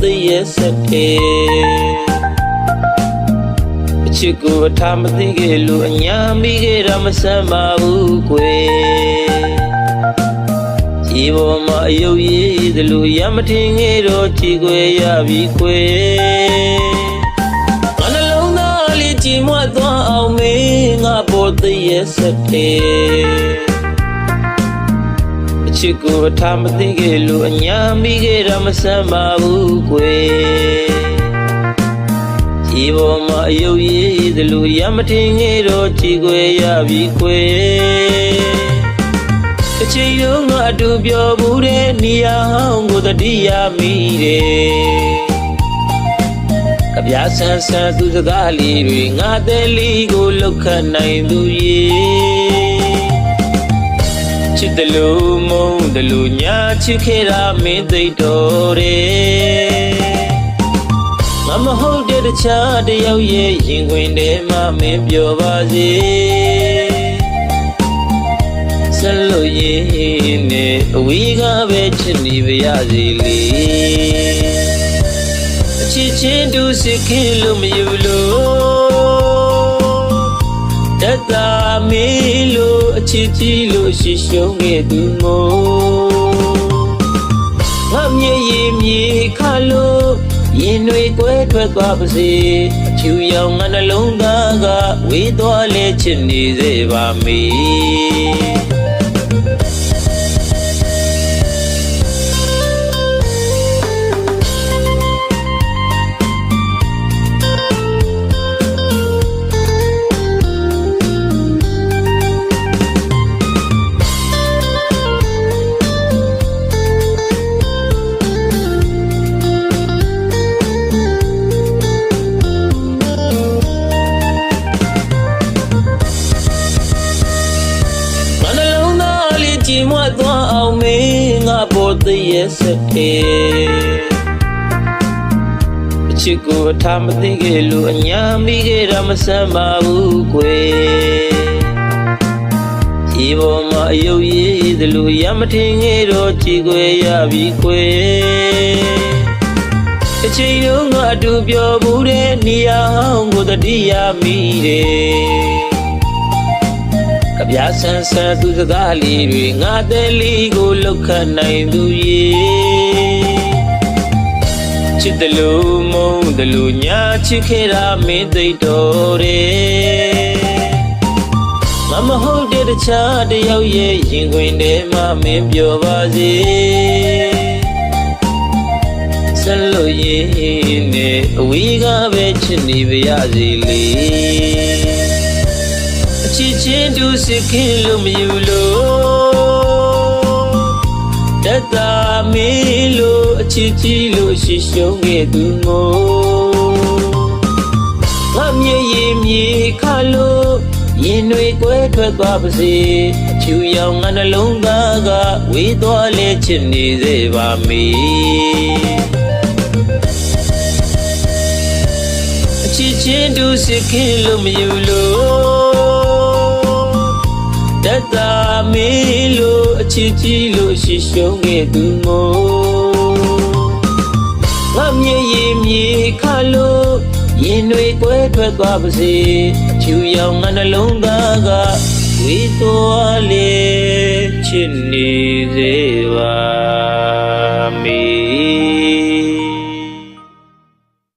သိရဲ့စက်တယ်အချစ်ကိုအထားမသိခဲ့လို့အညာမိခဲ့တာမဆမ်းပါဘူးကွယ်ဒီပေါ်မှာအယုတ်ရည်သလိုရမထင်ခဲ့တော့ကြည်ခွေရပြီကွယ်ငါနှလုံးသားလေးကြည်မွတ်သွားအောင်မေးငါပေါ်သိရဲ့စက်တ ယ်အချစ်ကိုအထားမသိခဲ့လို့အညာမိခဲ့တာမဆမ်းပါဘူးကွယ်ဒီပေါ်မှာအယုတ်ရည်သလိုရမထင်ခဲ့တော့ကြည်ခွေရပြီကွယ်တစ်ချိန်လုံးကအတူပြောမှုတဲ့နေရာဟောင်းကိုတတိယမိတယ်ကဗျာဆန်းဆန်းသူစကားလေးတွေငါတဲ့လေးကိုလောက်ခတ်နိုင်သူရဲ့ ချစ်တယ်လို့မုန်းတယ်လို့ညာချစ်ခဲ့တာမင်းသိတော်တယ်မမဟုတ်တဲ့တခြားတယောက်ရဲ့ရင်ခွင်ထဲမှာမင်းပြောပါစေဆက်လို့ရင်နဲ့အဝေးကပဲချစ်နေပါရစေလေအချစ်ချင်းတူစစ်ခင်လို့မယူလို့တတ်တာမေးလို့အ ချစ်ကြီးလို့ရှိရှုံးခဲ့သူမို့ငါမြေရီမြေခါလို့ရင်တွေကွဲထွက်သွားပါစေအချူရောင်ငါနှလုံးသားကဝေးသွားလဲချစ်နေစေပါမေ သိရဲ့စက်တယ်အချစ်ကိုအထားမသိခဲ့လို့အညာမိခဲ့တာမဆမ်းပါဘူးကွယ်ဒီပေါ်မှာအယုတ်ရည်သလိုရမထင်ခဲ့တော့ကြည်ခွေရပြီကွယ်အချိန်လုံးကအတူပြောမှုတဲ့နေရာဟောင်းကိုတတိယမိတယ် ကဗျာဆန်းဆန်းသူစကားလေးတွေငါတဲ့လေးကိုလောက်ခတ်နိုင်သူရဲ့ချစ်တယ်လို့မုန်းတယ်လို့ညာချစ်ခဲ့တာမင်းသိတော်တယ်မမဟုတ်တဲ့တခြားတယောက်ရဲ့ရင်ခွင်ထဲမှာမင်းပြောပါစေဆက်လို့ရင်နဲ့အဝေးကပဲချစ်နေပါရစေလေအ ချစ်ချင်းတူစစ်ခင်လို့မယူလို့တတ်တာမေးလို့အချစ်ကြီးလို့ရှိရှုံးခဲ့သူမို့ငါမြေရီမြေခါလို့ရင်တွေကွဲထွက်သွားပါစေအချူရောင်ငါနှလုံးသားကဝေးသွားလဲချစ်နေစေပါမေအချစ်ချင်းတူစစ်ခင်လို့မယူလို့ တတ်တာမေးလို့အချစ်ကြီးလို့ရှိရှုံးခဲ့သူမို့ငါမြေရီမြေခါလို့ရင်တွေကွဲထွက်သွားပါစေအချူရောင်ငါနှလုံးသားကဝေးသွားလေချစ်နေစေပါမေ